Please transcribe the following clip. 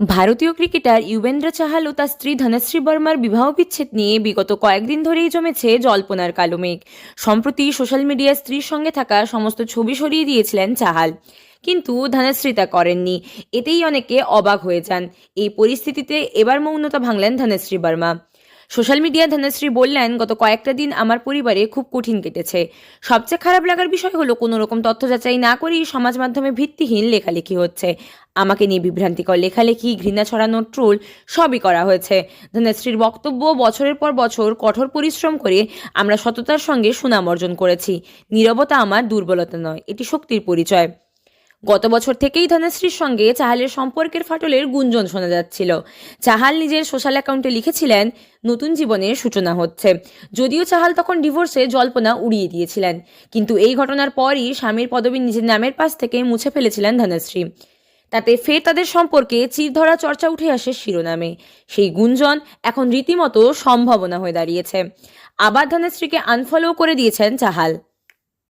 ভারতীয় ক্রিকেটার ইউবেন্দ্র চাহাল ও তার স্ত্রী ধনশ্রী বর্মার বিবাহ বিচ্ছেদ নিয়ে বিগত কয়েকদিন ধরেই জমেছে জল্পনার কালো মেঘ সম্প্রতি সোশ্যাল মিডিয়ায় স্ত্রীর সঙ্গে থাকা সমস্ত ছবি সরিয়ে দিয়েছিলেন চাহাল। কিন্তু ধনশ্রী তা করেননি। এতেই অনেকে অবাক হয়ে যান। এই পরিস্থিতিতে এবার মৌনতা ভাঙলেন ধনশ্রী বর্মা। সোশ্যাল মিডিয়ায় ধনশ্রী বললেন, গত কয়েকটা দিন আমার পরিবারে খুব কঠিন কেটেছে। সবচেয়ে খারাপ লাগার বিষয় হলো কোনো রকম তথ্য যাচাই না করেই সমাজ মাধ্যমে ভিত্তিহীন লেখালেখি হচ্ছে। আমাকে নিয়ে বিভ্রান্তিকর লেখালেখি, ঘৃণা ছড়ানোর ট্রোল সবই করা হয়েছে। ধনশ্রীর বক্তব্য বছরের পর বছর কঠোর পরিশ্রম করে আমরা সততার সঙ্গে সুনাম অর্জন করেছি। নীরবতা আমার দুর্বলতা নয়, এটি শক্তির পরিচয়। গত বছর থেকেই ধনশ্রীর সঙ্গে চাহালের সম্পর্কের ফাটলের গুঞ্জন শোনা যাচ্ছিল। চাহাল নিজের সোশ্যাল অ্যাকাউন্টে লিখেছিলেন, নতুন জীবনের সূচনা হচ্ছে। যদিও চাহাল তখন ডিভোর্সে জল্পনা উড়িয়ে দিয়েছিলেন। কিন্তু এই ঘটনার পরই স্বামীর পদবী নিজের নামের পাশ থেকে মুছে ফেলেছিলেন ধনশ্রী। তাতে ফের তাদের সম্পর্কে চিরধরা চর্চা উঠে আসে শিরোনামে। সেই গুঞ্জন এখন রীতিমতো সম্ভাবনা হয়ে দাঁড়িয়েছে। আবার ধনশ্রীকে আনফলো করে দিয়েছেন চাহাল।